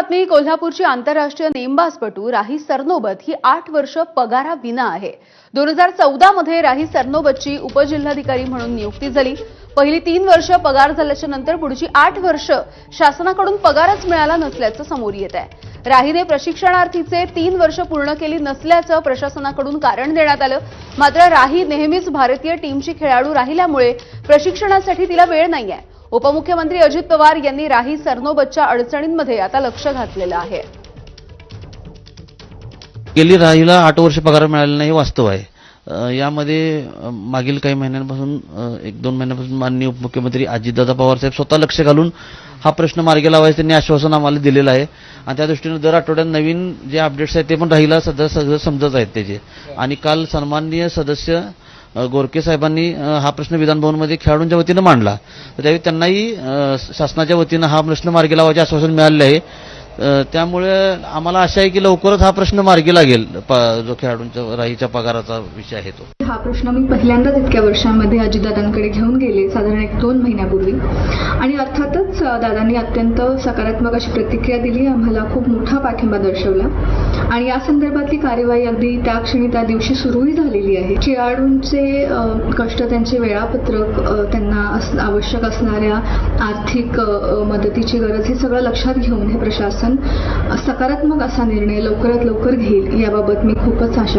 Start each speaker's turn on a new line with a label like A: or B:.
A: बातमी कोल्हापूरची आंतरराष्ट्रीय नेमबाजपटू राही सरनोबत ही आठ वर्ष पगारा विना आहे. दोन हजार चौदा मध्ये राही सरनोबतची उपजिल्हाधिकारी म्हणून नियुक्ती झाली. पहिली तीन वर्ष पगार झाल्याच्यानंतर पुढची आठ वर्ष शासनाकडून पगारच मिळाला नसल्याचं समोर येत आहे. राहीने प्रशिक्षणार्थीचे तीन वर्ष पूर्ण केली नसल्याचं प्रशासनाकडून कारण देण्यात आलं. मात्र राही नेहमीच भारतीय टीमची खेळाडू राहिल्यामुळे प्रशिक्षणासाठी तिला वेळ नाहीये. उपमुख्यमंत्री अजित पवार यांनी राही सरनोबतच्या अडचणींमध्ये आता लक्ष घातलेलं आहे.
B: गेली राहीला आठ वर्ष पगार मिळालेला नाही हे वास्तव आहे. यामध्ये मागील काही महिन्यांपासून एक दोन महिन्यापासून माननीय उपमुख्यमंत्री अजितदादा पवार साहेब स्वतः लक्ष घालून हा प्रश्न मार्गी लावायचा त्यांनी आश्वासन आम्हाला दिलेलं आहे. आणि त्या दृष्टीनं दर आठवड्यात नवीन जे अपडेट्स आहेत ते पण राहीला सध्या सगळं समजत आहेत त्याचे. आणि काल सन्माननीय सदस्य गोरके साहेबांनी हा प्रश्न विधानभवनमध्ये खेळाडूंच्या वतीनं मांडला. तर त्यावेळी त्यांनाही शासनाच्या वतीनं हा प्रश्न मार्गी लावायचे आश्वासन मिळालेलं आहे. त्यामुळे आम्हाला आशा आहे की लवकरच हा प्रश्न मार्गी लागेल जो खेळाडूंच्या राहीच्या पगाराचा विषय आहे तो.
C: हा प्रश्न मी पहिल्यांदाच इतक्या वर्षांमध्ये अजितदादांकडे घेऊन गेले साधारण एक दोन महिन्यापूर्वी. दादांनी अत्यंत सकारात्मक अशी प्रतिक्रिया दिली. आम्हाला खूप मोठा पाठिंबा दर्शवला. आणि या संदर्भातली कार्यवाही अगदी त्या क्षणी त्या दिवशी सुरूही झालेली आहे. खेळाडूंचे कष्ट त्यांचे वेळापत्रक त्यांना आवश्यक असणाऱ्या आर्थिक मदतीची गरज हे सगळं लक्षात घेऊन हे प्रशासन सकारात्मक असा निर्णय लवकरात लवकर घेईल याबाबत मी खूपच आशा